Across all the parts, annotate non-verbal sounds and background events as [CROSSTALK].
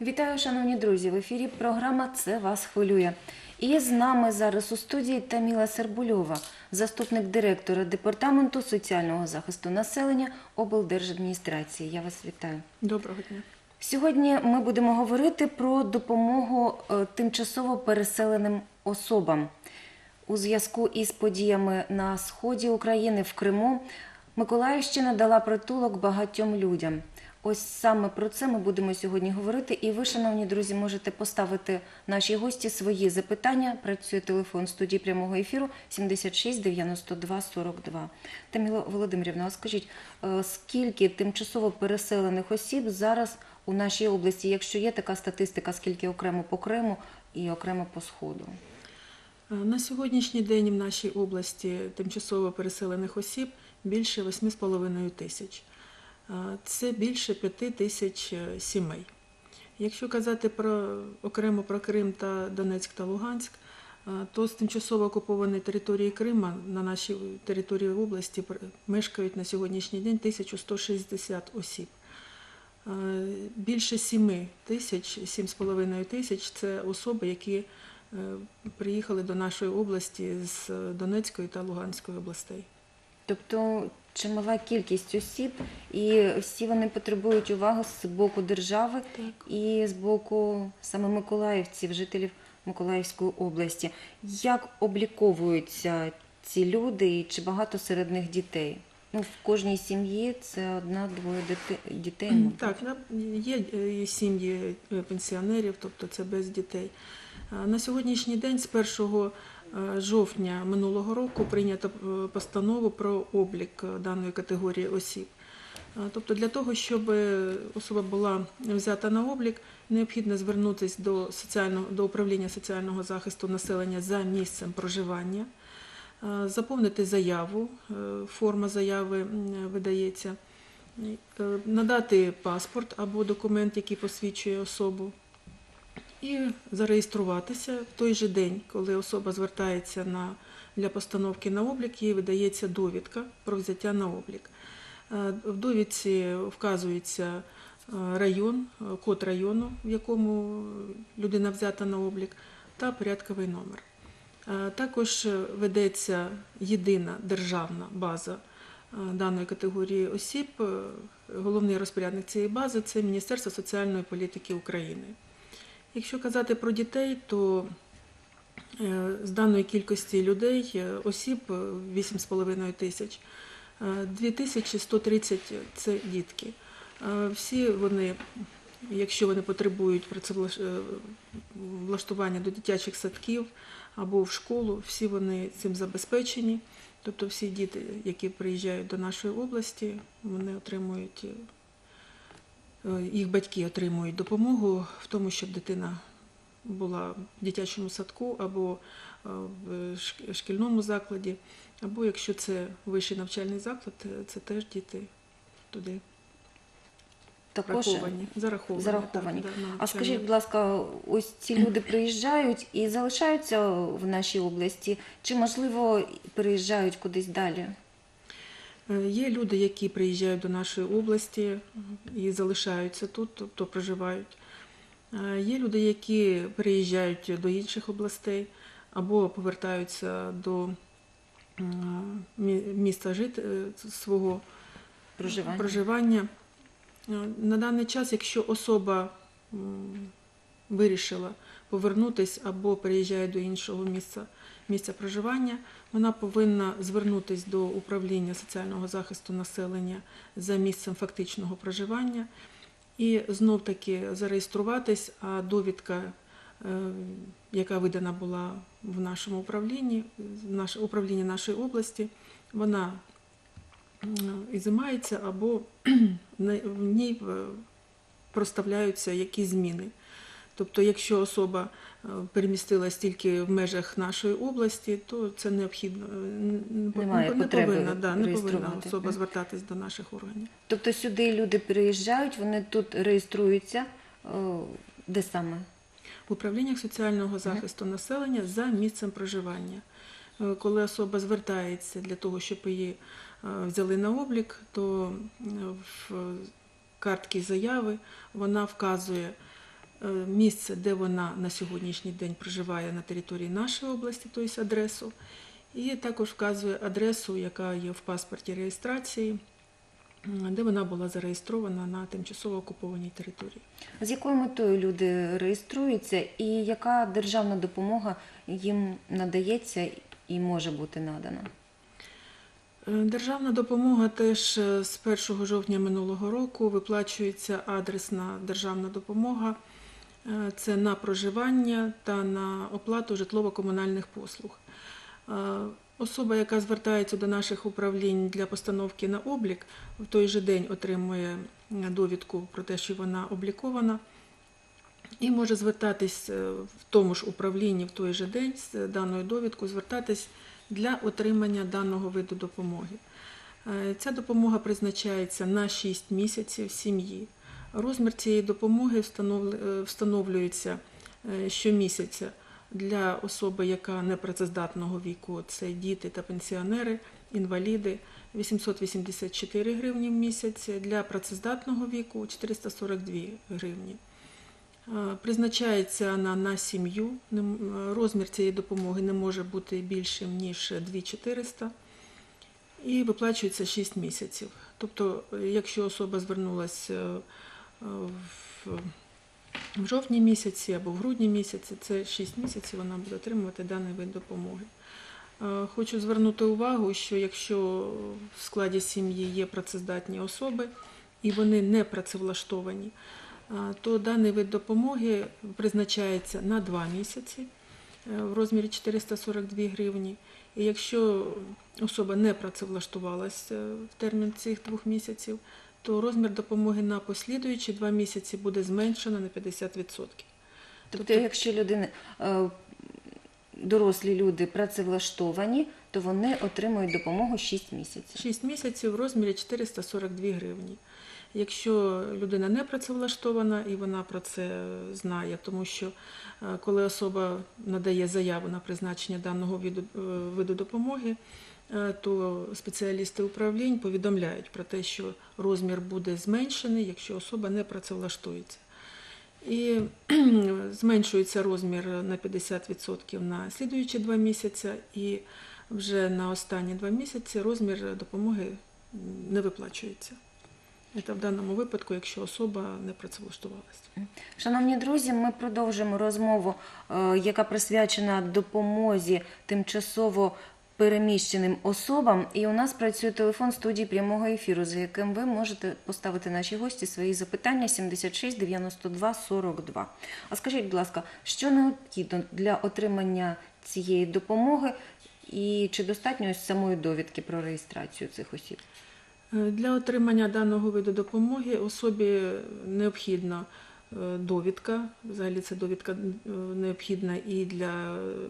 Вітаю, шановні друзі! В ефірі програма Це вас хвилює. І з нами зараз у студії Таміла Сербульова, заступник директора департаменту соціального захисту населення облдержадміністрації. Я вас вітаю. Доброго дня. Сьогодні ми будемо говорити про допомогу е, тимчасово переселеним особам. У зв'язку із подіями на сході України в Криму Миколаївщина дала притулок багатьом людям. Ось саме про це ми будемо сьогодні говорити. І ви, шановні друзі, можете поставити нашій гості свої запитання. Працює телефон студії прямого ефіру 76 92 42. Таміло Володимирівна, а скажіть, е, скільки тимчасово переселених осіб зараз у нашій області, якщо є така статистика, скільки окремо по Криму і окремо по Сходу? Е, На сьогоднішній день в нашій області тимчасово переселених осіб більше 8,5 тисяч. Це більше 5 тисяч е, сімей. Якщо казати про окремо про Крим та Донецьк та Луганськ, е, то з тимчасово окупованої території Крима на нашій території області мешкають на сьогоднішній день 1160 осіб. Е, Більше 7 тисяч, 7,5 тисяч це особи, які приїхали до нашої області з Донецької та Луганської областей. Тобто чимала кількість осіб, і всі вони потребують уваги з боку держави Так. і з боку саме миколаївців, жителів Миколаївської області. Як обліковуються ці люди і чи багато серед них дітей? Ну, в кожній сім'ї це одна-двоє дітей. Так, на- є е, сім'ї е, пенсіонерів, тобто це без дітей. На сьогоднішній день, з 1 е, жовтня минулого року, прийнято е, постанову про облік е, даної категорії осіб. Тобто для того, щоб е, особа була взята на облік, необхідно звернутися до, соціального, до управління соціального захисту населення за місцем проживання, е, заповнити заяву, е, форма заяви видається, е, надати паспорт або документ, який посвідчує особу, і зареєструватися в той же день, коли особа звертається на, для постановки на облік, їй видається довідка про взяття на облік. Е, В довідці вказується е, район, е, код району, в якому людина взята на облік, та порядковий номер. Також ведеться єдина державна база даної категорії осіб. Головний розпорядник цієї бази це Міністерство соціальної політики України. Якщо казати про дітей, то е, з даної кількості людей, е, осіб е, 8,5 тисяч, е, 2130 – це дітки. Всі вони, якщо вони потребують влаштування до дитячих садків або в школу, всі вони цим забезпечені. Тобто всі діти, які приїжджають до нашої області, вони отримують, їх батьки отримують допомогу в тому, щоб дитина була в дитячому садку або е, в шк- шкільному закладі, або якщо це вищий навчальний заклад, е, це теж діти туди Також враховані, зараховані. зараховані. так, А скажіть, будь ласка, ось ці люди приїжджають і залишаються в нашій області, чи можливо переїжджають кудись далі? Е, Є люди, які приїжджають до нашої області і залишаються тут, тобто проживають. Е, Є люди, які приїжджають до інших областей або повертаються до міста жит... е, свого Проживання? проживання. На даний час, якщо особа вирішила повернутися або переїжджає до іншого місця, місця проживання, вона повинна звернутися до управління соціального захисту населення за місцем фактичного проживання і знов таки зареєструватись, а довідка, е, яка видана була в нашому управлінні, в наше управління нашої області, вона ізимається або [CLEARS THROAT] в ній е, проставляються якісь зміни. Тобто, якщо особа е, перемістилась тільки в межах нашої області, то це необхідно е, Немає не повинна, да, не повинна особа звертатись до наших органів. Тобто сюди люди приїжджають, вони тут реєструються. Де саме? в управліннях соціального захисту населення за місцем проживання. Е, Коли особа звертається для того, щоб її е, взяли на облік, то е, в картці заяви вона вказує е, місце, де вона на сьогоднішній день проживає на території нашої області, тобто адресу, і також вказує адресу, яка є в паспорті реєстрації, де вона була зареєстрована на тимчасово окупованій території. З якою метою люди реєструються і яка державна допомога їм надається і може бути надана? Е, Державна допомога теж е, з 1 жовтня минулого року виплачується адресна державна допомога. Е, Це на проживання та на оплату житлово-комунальних послуг. Е, Особа, яка звертається до наших управлінь для постановки на облік, в той же день отримує довідку про те, що вона облікована, і може звертатись е, в тому ж управлінні в той же день з даною довідкою, звертатись для отримання даного виду допомоги. Е, Ця допомога призначається на 6 місяців сім'ї. Розмір цієї допомоги е, встановлюється е, щомісяця для особи, яка непрацездатного віку, це діти та пенсіонери, інваліди 884 гривні в місяць, для працездатного віку 442 гривні. Е, Призначається вона на сім'ю. Розмір цієї допомоги не може бути більшим, ніж 2400 і виплачується 6 місяців. Тобто, якщо особа звернулася в, жовтні місяці або в грудні місяці, це 6 місяців вона буде отримувати даний вид допомоги. Е, Хочу звернути увагу, що якщо в складі сім'ї є працездатні особи і вони не працевлаштовані, е, то даний вид допомоги призначається на 2 місяці е, в розмірі 442 гривні. І якщо особа не працевлаштувалася в термін цих двох місяців, то розмір допомоги на послідуючі два місяці буде зменшено на 50%. Тобто, Тобто- якщо людини, е, дорослі люди працевлаштовані, то вони отримують допомогу 6 місяців. 6 місяців в розмірі 442 гривні. Якщо людина не працевлаштована і вона про це знає, тому що е, коли особа надає заяву на призначення даного виду, е, виду допомоги, то спеціалісти управлінь повідомляють про те, що розмір буде зменшений, якщо особа не працевлаштується. І [CLEARS THROAT] зменшується розмір на 50% на слідуючі два місяці, і вже на останні два місяці розмір допомоги не виплачується. Це в даному випадку, якщо особа не працевлаштувалася. Шановні друзі, ми продовжимо розмову, е, яка присвячена допомозі тимчасово переміщеним особам. І у нас працює телефон студії прямого ефіру, за яким ви можете поставити наші гості свої запитання 76 92 42. А скажіть, будь ласка, що необхідно для отримання цієї допомоги і чи достатньо ось самої довідки про реєстрацію цих осіб? Е, Для отримання даного виду допомоги особі необхідна е, довідка. Взагалі це довідка е, необхідна і для е,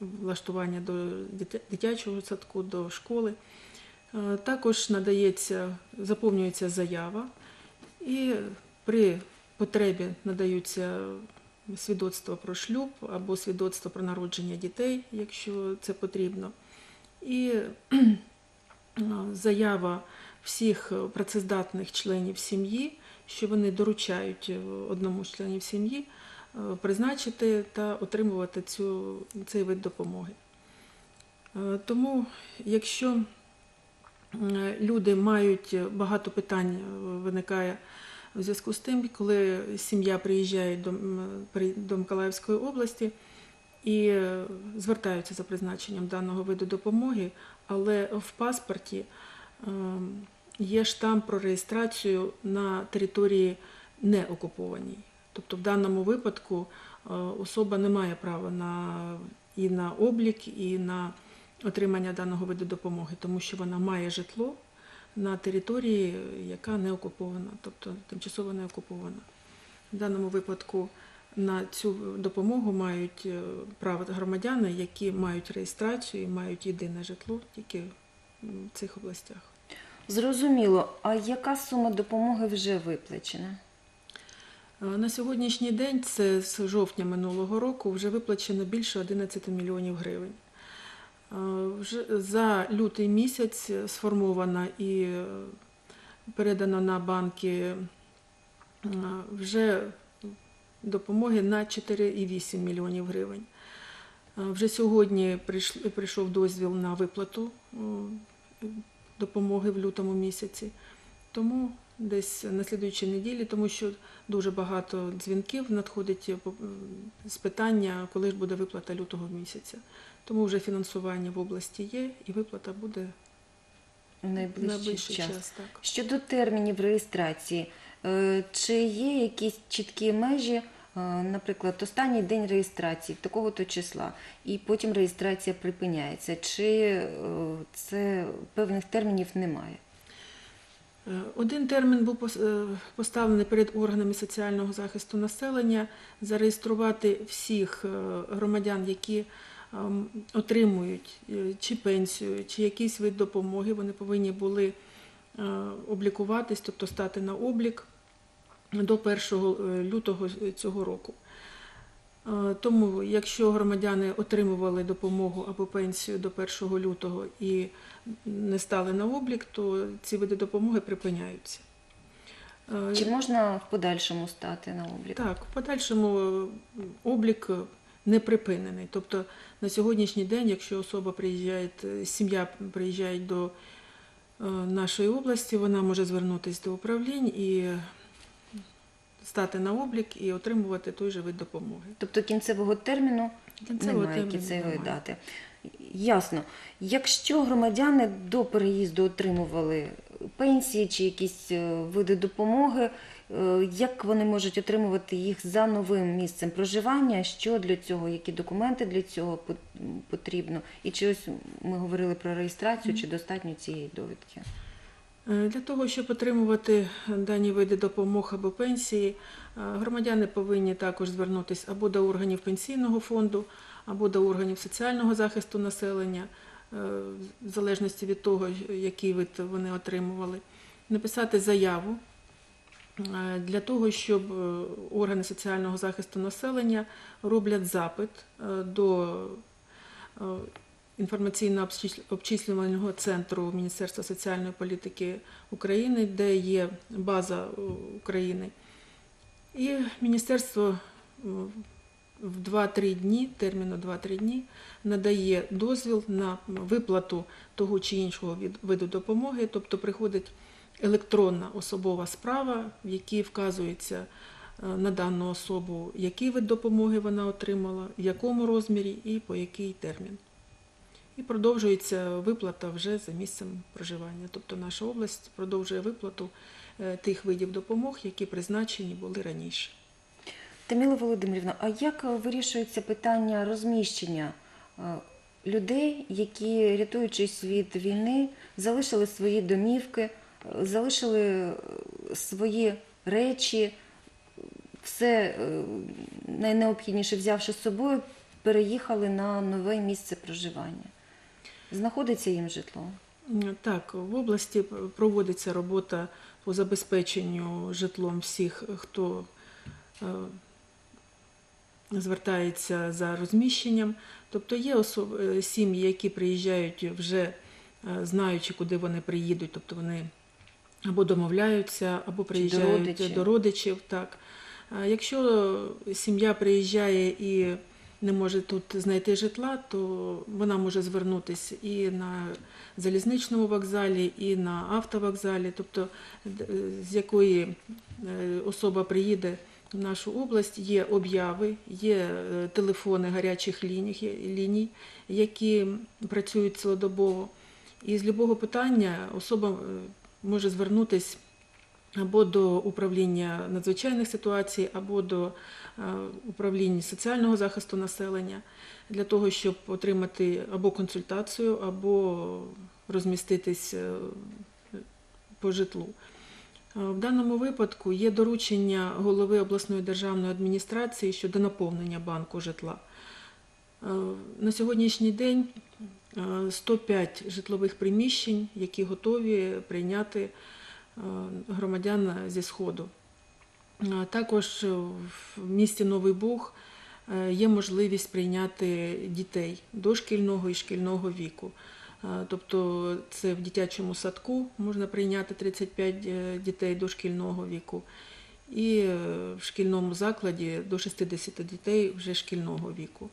влаштування до дитячого садку, до школи. Е, Також надається, заповнюється заява і при потребі надаються свідоцтво про шлюб або свідоцтво про народження дітей, якщо це потрібно. І е, заява всіх працездатних членів сім'ї, що вони доручають е, одному з членів сім'ї е, призначити та отримувати цю, цей вид допомоги. Е, Тому, якщо люди мають багато питань, виникає в зв'язку з тим, коли сім'я приїжджає до, до Миколаївської області і звертаються за призначенням даного виду допомоги, але в паспорті ем, є штамп про реєстрацію на території не окупованій. Тобто в даному випадку е, особа не має права на, і на облік, і на отримання даного виду допомоги, тому що вона має житло на території, яка не окупована, тобто тимчасово не окупована. В даному випадку на цю допомогу мають е, право громадяни, які мають реєстрацію і мають єдине житло тільки в цих областях. Зрозуміло, а яка сума допомоги вже виплачена? Е, На сьогоднішній день, це з жовтня минулого року, вже виплачено більше 11 мільйонів гривень. Е, Вже за лютий місяць сформовано і е, передано на банки вже допомоги на 4,8 мільйонів гривень. Вже сьогодні прийшов дозвіл на виплату допомоги в лютому місяці. Тому десь на слідуючій неділі, тому що дуже багато дзвінків надходить е, з питання, коли ж буде виплата лютого місяця. Тому вже фінансування в області є, і виплата буде найближчий, найближчий час. час. Так. Щодо термінів реєстрації, е, чи є якісь чіткі межі, наприклад, останній день реєстрації такого-то числа, і потім реєстрація припиняється, чи е, це певних термінів немає? Е, Один термін був пос- е, поставлений перед органами соціального захисту населення зареєструвати всіх е, громадян, які ем, отримують е, чи пенсію, чи якийсь вид допомоги. Вони повинні були е, облікуватись, тобто стати на облік до 1 лютого цього року. Е, Тому, якщо громадяни отримували допомогу або пенсію до 1 лютого і не стали на облік, то ці види допомоги припиняються. Е, Чи можна в подальшому стати на облік? Так, в подальшому е, облік не припинений. Тобто на сьогоднішній день, якщо особа приїжджає, е, сім'я приїжджає до е, нашої області, вона може звернутися до управлінь і стати на облік і отримувати той же вид допомоги. Тобто кінцевого терміну Кінцевого немає терміну кінцевої немає. дати. Ясно. Якщо громадяни до переїзду отримували пенсії чи якісь е, види допомоги, е, як вони можуть отримувати їх за новим місцем проживання? Що для цього, які документи для цього пот- потрібно? І чи ось ми говорили про реєстрацію, чи достатньо цієї довідки? Е, Для того, щоб отримувати дані види допомог або пенсії, е, громадяни повинні також звернутися або до органів пенсійного фонду, або до органів соціального захисту населення, е, в залежності від того, який вид вони отримували, написати заяву для того, щоб органи соціального захисту населення роблять запит до інформаційно-обчислювального центру Міністерства соціальної політики України, де є база е, України. І міністерство е, в 2-3 дні, терміну 2-3 дні, надає дозвіл на виплату того чи іншого виду допомоги, тобто приходить електронна особова справа, в якій вказується е, на дану особу, який вид допомоги вона отримала, в якому розмірі і по який термін. І продовжується виплата вже за місцем проживання. Тобто наша область продовжує виплату е, тих видів допомог, які призначені були раніше. Таміла Володимирівна, а як вирішується питання розміщення е, людей, які, рятуючись від війни, залишили свої домівки, е, залишили свої речі, все найнеобхідніше взявши з собою, переїхали на нове місце проживання? Знаходиться їм житло? Так, в області проводиться робота по забезпеченню житлом всіх, хто е, звертається за розміщенням. Тобто є особ... е, сім'ї, які приїжджають вже е, знаючи, куди вони приїдуть, тобто вони або домовляються, або приїжджають родичів. до родичів. Так. Якщо сім'я приїжджає і не може тут знайти житла, то вона може звернутися і на залізничному вокзалі, і на автовокзалі, тобто з якої е, особа приїде в нашу область, є обяви, є е, телефони гарячих ліній, які працюють цілодобово. І з любого питання особа е, може звернутися або до управління надзвичайних ситуацій, або до е, управління соціального захисту населення для того, щоб отримати або консультацію, або розміститись е, по житлу. Е, В даному випадку є доручення голови обласної державної адміністрації щодо наповнення банку житла. На сьогоднішній день е, 105 житлових приміщень, які готові прийняти громадян зі Сходу. Е, Також в місті Новий Буг е, є можливість прийняти дітей дошкільного і шкільного віку. Е, Тобто це в дитячому садку можна прийняти 35 е, дітей дошкільного віку. і е, в шкільному закладі до 60 дітей вже шкільного віку.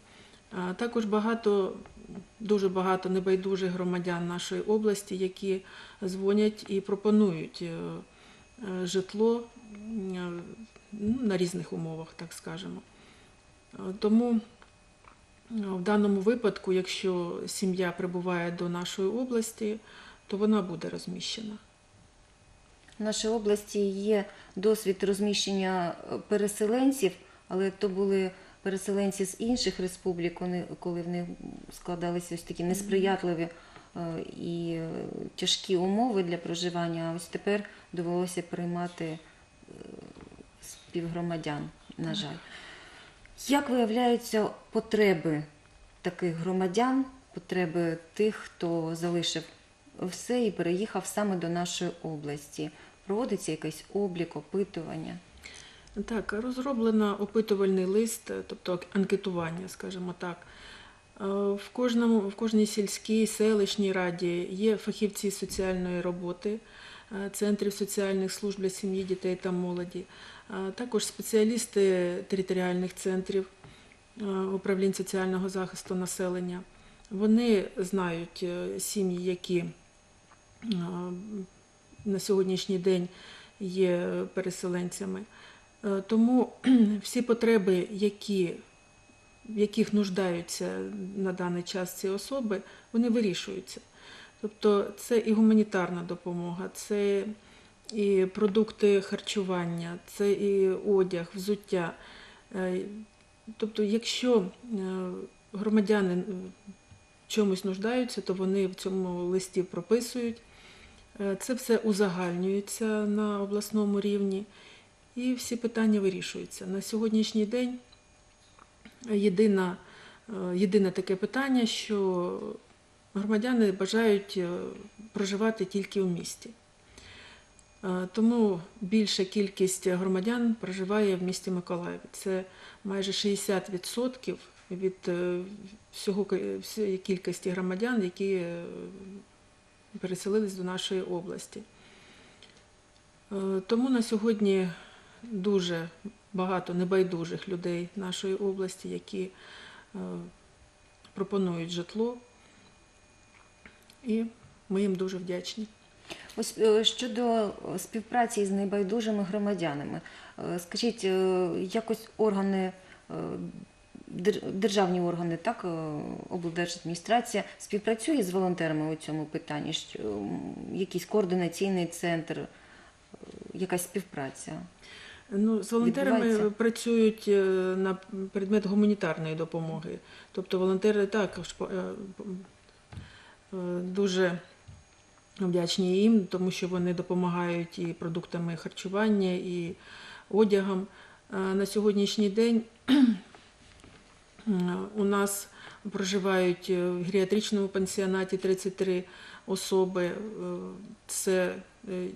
Також багато, дуже багато небайдужих громадян нашої області, які дзвонять і пропонують е, е, житло е, на різних умовах, так скажемо. Е, Тому е, в даному випадку, якщо сім'я прибуває до нашої області, то вона буде розміщена. В нашій області є досвід розміщення е, переселенців, але то були переселенці з інших республік, коли в них складалися ось такі несприятливі е, і е, тяжкі умови для проживання. А ось тепер довелося приймати е, співгромадян, на жаль. Як виявляються потреби таких громадян, потреби тих, хто залишив все і переїхав саме до нашої області? Проводиться якийсь облік, опитування? Так, розроблено опитувальний лист, тобто анкетування, скажімо так. Е, В, кожному, в кожній сільській селищній раді є фахівці соціальної роботи, центрів соціальних служб для сім'ї, дітей та молоді, також спеціалісти територіальних центрів е, управлінь соціального захисту населення. Вони знають е, сім'ї, які е, на сьогоднішній день є переселенцями. Е, Тому [CLEARS THROAT] всі потреби, які, в яких нуждаються на даний час ці особи, вони вирішуються. Тобто це і гуманітарна допомога, це і продукти харчування, це і одяг, взуття. Е, Тобто, якщо е, громадяни чомусь нуждаються, то вони в цьому листі прописують. Е, Це все узагальнюється на обласному рівні і всі питання вирішуються. На сьогоднішній день єдина, е, єдине таке питання, що громадяни бажають е, проживати тільки в місті. Е, Тому більша кількість громадян проживає в місті Миколаєві. Це майже 60% від е, всього кількості громадян, які переселились до нашої області. Тому на сьогодні дуже багато небайдужих людей нашої області, які пропонують житло, і ми їм дуже вдячні. Ось е, щодо співпраці з небайдужими громадянами, е, скажіть, е, якось органи, державні органи, так, облдержадміністрація співпрацює з волонтерами у цьому питанні? Що, Якийсь координаційний центр, якась співпраця? Ну, з волонтерами працюють на предмет гуманітарної допомоги. Тобто волонтери е, дуже вдячні їм, тому що вони допомагають і продуктами харчування, і одягом. Е, На сьогоднішній день е, у нас проживають е, в геріатричному пансіонаті 33 особи. Е, Це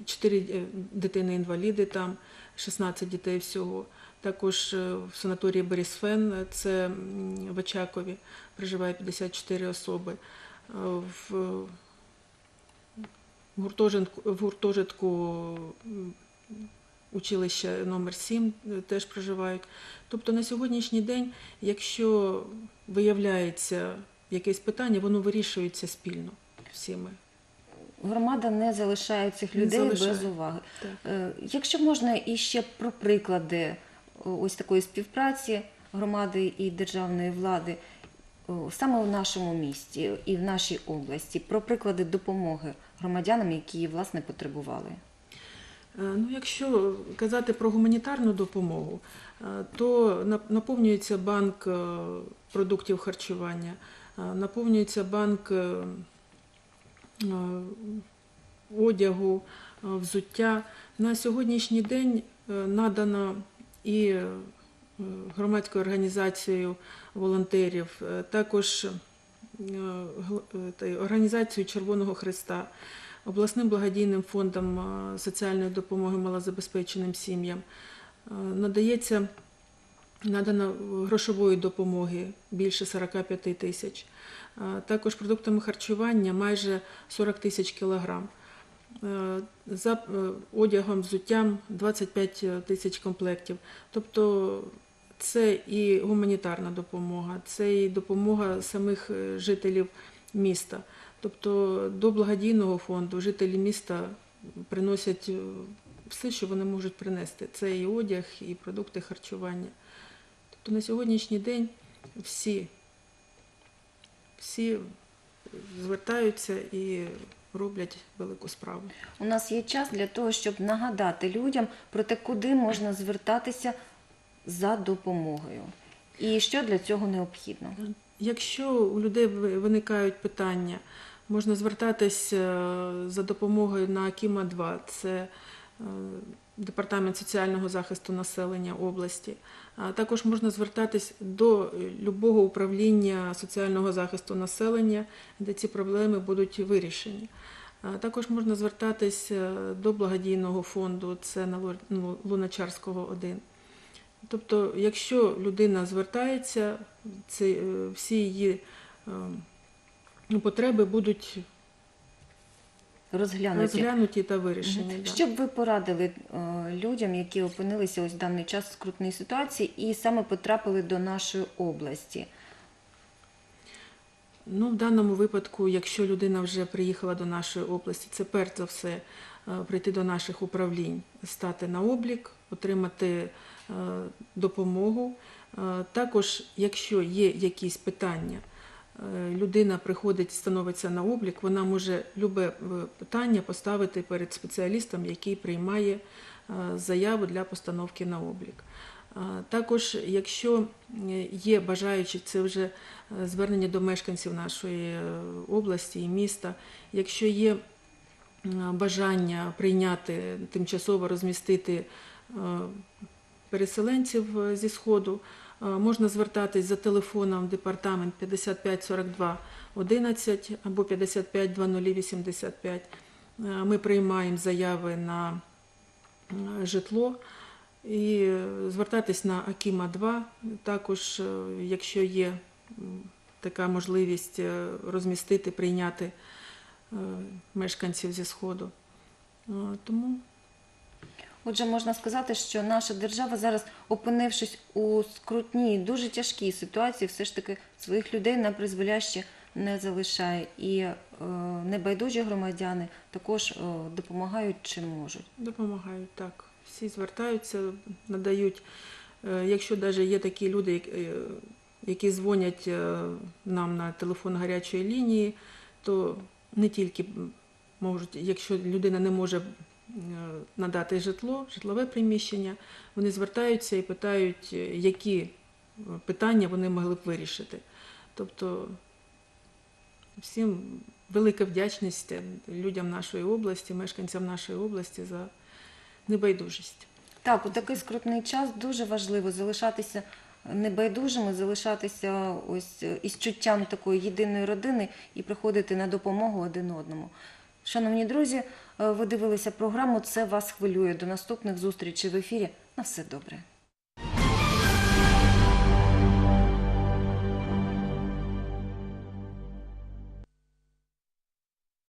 4 дитини-інваліди там, 16 дітей всього. Також е, в санаторії Борисфен, е, це в Очакові, проживає 54 особи. Е, В гуртожитку, в гуртожитку училища номер 7 теж проживають. Тобто на сьогоднішній день, якщо виявляється якесь питання, воно вирішується спільно всіми. Громада не залишає цих людей залишає. без уваги. Так. Е, Якщо можна іще про приклади е, ось такої співпраці громади і державної влади саме в нашому місті і в нашій області, про приклади допомоги громадянам, які власне потребували. Е, Ну, якщо казати про гуманітарну допомогу, е, то наповнюється банк е, продуктів харчування, е, наповнюється банк е, е, одягу, е, взуття. На сьогоднішній день е, надано і е, громадською організацією волонтерів, е, також е, е, організацією Червоного Христа, обласним благодійним фондом соціальної допомоги малозабезпеченим сім'ям. Надається надано грошової допомоги більше 45 тисяч. Також продуктами харчування майже 40 тисяч кілограм. за одягом, взуттям 25 тисяч комплектів. Тобто це і гуманітарна допомога, це і допомога самих е, жителів міста. Тобто до благодійного фонду жителі міста приносять е, все, що вони можуть принести. Це і одяг, і продукти харчування. Тобто на сьогоднішній день всі, всі звертаються і роблять велику справу. У нас є час для того, щоб нагадати людям про те, куди можна звертатися за допомогою. І що для цього необхідно. Якщо у людей виникають питання, можна звертатись е, за допомогою на Акіма 2 це е, Департамент соціального захисту населення області. А також можна звертатись до любого управління соціального захисту населення, де ці проблеми будуть вирішені. Також можна звертатись е, до благодійного фонду, це на ну, Луначарського 1. Тобто, якщо людина звертається, це, е, всі її е, ну, потреби будуть розглянуті, розглянуті та вирішені. Угу. да. Що б ви порадили е, людям, які опинилися ось в даний час в скрутній ситуації і саме потрапили до нашої області? Ну, в даному випадку, якщо людина вже приїхала до нашої області, це перш за все е, прийти до наших управлінь, стати на облік, отримати е, допомогу. Е, Також, якщо є якісь питання, людина приходить, становиться на облік, вона може любе питання поставити перед спеціалістом, який приймає заяву для постановки на облік. Також, якщо е, є бажаючі, це вже е, звернення до мешканців нашої е, області і міста. Якщо є бажання прийняти тимчасово розмістити переселенців зі Сходу, можна звертатись за телефоном в департамент 55 42 11 або 55 00 85. Е, Ми приймаємо заяви на житло і звертатись на Акіма 2. Також, е, якщо є така можливість е, розмістити, прийняти е, мешканців зі Сходу. Тому Отже, можна сказати, що наша держава зараз, опинившись у скрутній, дуже тяжкій ситуації, все ж таки своїх людей на призволяще не залишає. І е, небайдужі громадяни також е, допомагають чим можуть. допомагають так. Всі звертаються, надають. Е, Якщо навіть є такі люди, е, які дзвонять е, нам на телефон гарячої лінії, то не тільки можуть, якщо людина не може надати житло, житлове приміщення, вони звертаються і питають, які питання вони могли б вирішити. Тобто всім велика вдячність людям нашої області, мешканцям нашої області за небайдужість. Так, у такий скрутний час дуже важливо залишатися небайдужими, залишатися ось е, із чуттям такої єдиної родини і приходити на допомогу один одному. Шановні друзі, е, ви дивилися програму Це вас хвилює. До наступних зустрічей в ефірі. На все добре.